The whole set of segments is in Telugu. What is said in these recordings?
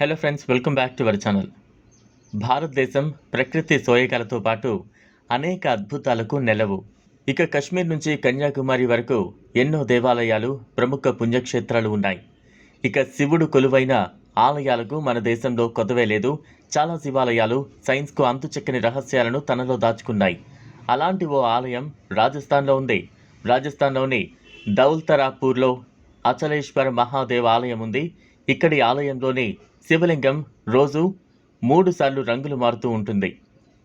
Hello friends welcome back to our channel Bharatadesam ప్రకృతి సోయగాలతో పాటు అనేక అద్భుతాలకు నెలవు. ఇక కశ్మీర్ నుంచి కన్యాకుమారి వరకు ఎన్నో దేవాలయాలు ప్రముఖ పుణ్యక్షేత్రాలు ఉన్నాయి. ఇక శివుడు కొలువైన ఆలయాలకు మన దేశంలో కొదవే లేదు. చాలా శివాలయాలు సైన్స్కు అంతుచక్కని రహస్యాలను తనలో దాచుకున్నాయి. అలాంటి ఓ ఆలయం రాజస్థాన్లో ఉంది. రాజస్థాన్లోని దౌల్తరాపూర్లో అచలేశ్వర మహాదేవ్ ఆలయం ఉంది. ఇక్కడి ఆలయంలోని శివలింగం రోజు మూడుసార్లు రంగులు మారుతూ ఉంటుంది.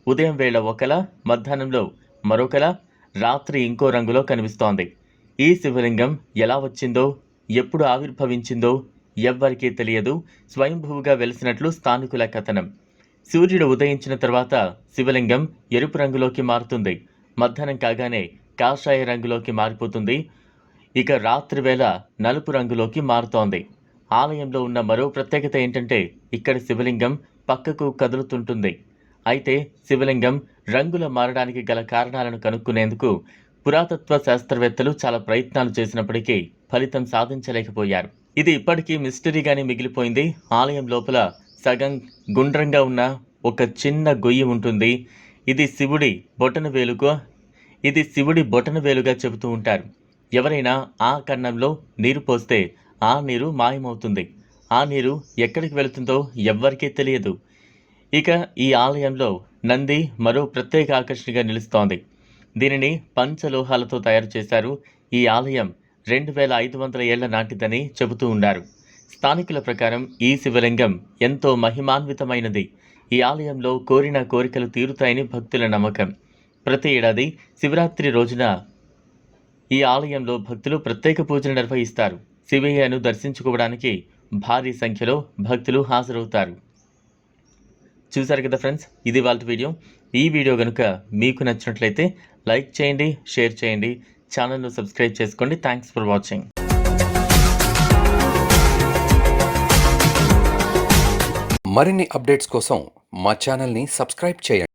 ఉదయం వేళ ఒకలా మధ్యాహ్నంలో మరొకలా రాత్రి ఇంకో రంగులో కనిపిస్తోంది. ఈ శివలింగం ఎలా వచ్చిందో ఎప్పుడు ఆవిర్భవించిందో ఎవ్వరికీ తెలియదు. స్వయంభువుగా వెలిసినట్లు స్థానికుల కథనం. సూర్యుడు ఉదయించిన తర్వాత శివలింగం ఎరుపు రంగులోకి మారుతుంది. మధ్యాహ్నం కాగానే కాషాయ రంగులోకి మారిపోతుంది. ఇక రాత్రి వేళ నలుపు రంగులోకి మారుతోంది. ఆలయంలో ఉన్న మరో ప్రత్యేకత ఏంటంటే ఇక్కడ శివలింగం పక్కకు కదులుతుంటుంది. అయితే శివలింగం రంగుల మారడానికి గల కారణాలను కనుక్కునేందుకు పురాతత్వ శాస్త్రవేత్తలు చాలా ప్రయత్నాలు చేసినప్పటికీ ఫలితం సాధించలేకపోయారు. ఇది ఇప్పటికీ మిస్టరీగానే మిగిలిపోయింది. ఆలయం లోపల సగం గుండ్రంగా ఉన్న ఒక చిన్న గొయ్యి ఉంటుంది. ఇది శివుడి బొటన వేలుగా ఇది శివుడి బొటన వేలుగా చెబుతూ ఉంటారు. ఎవరైనా ఆ కన్నంలో నీరు పోస్తే ఆ నీరు మాయమవుతుంది. ఆ నీరు ఎక్కడికి వెళుతుందో ఎవ్వరికీ తెలియదు. ఇక ఈ ఆలయంలో నంది మరో ప్రత్యేక ఆకర్షణగా నిలుస్తోంది. దీనిని పంచలోహాలతో తయారు చేశారు ఈ ఆలయం రెండు వేల ఐదు వందల ఏళ్ళ నాటిదని చెబుతూ ఉన్నారు. స్థానికుల ప్రకారం ఈ శివలింగం ఎంతో మహిమాన్వితమైనది. ఈ ఆలయంలో కోరిన కోరికలు తీరుతాయని భక్తుల నమ్మకం. ప్రతి ఏడాది శివరాత్రి రోజున ఈ ఆలయంలో భక్తులు ప్రత్యేక పూజలు నిర్వహిస్తారు. శివయ్యను దర్శించుకోవడానికి భారీ సంఖ్యలో భక్తులు హాజరవుతారు. చూసారు కదా ఫ్రెండ్స్ ఇది వాళ్ళ వీడియో. ఈ వీడియో కనుక మీకు నచ్చినట్లయితే లైక్ చేయండి షేర్ చేయండి ఛానల్ను సబ్స్క్రైబ్ చేసుకోండి. Thanks for watching. మరిన్ని అప్డేట్స్ కోసం మా ఛానల్ని సబ్స్క్రైబ్ చేయండి.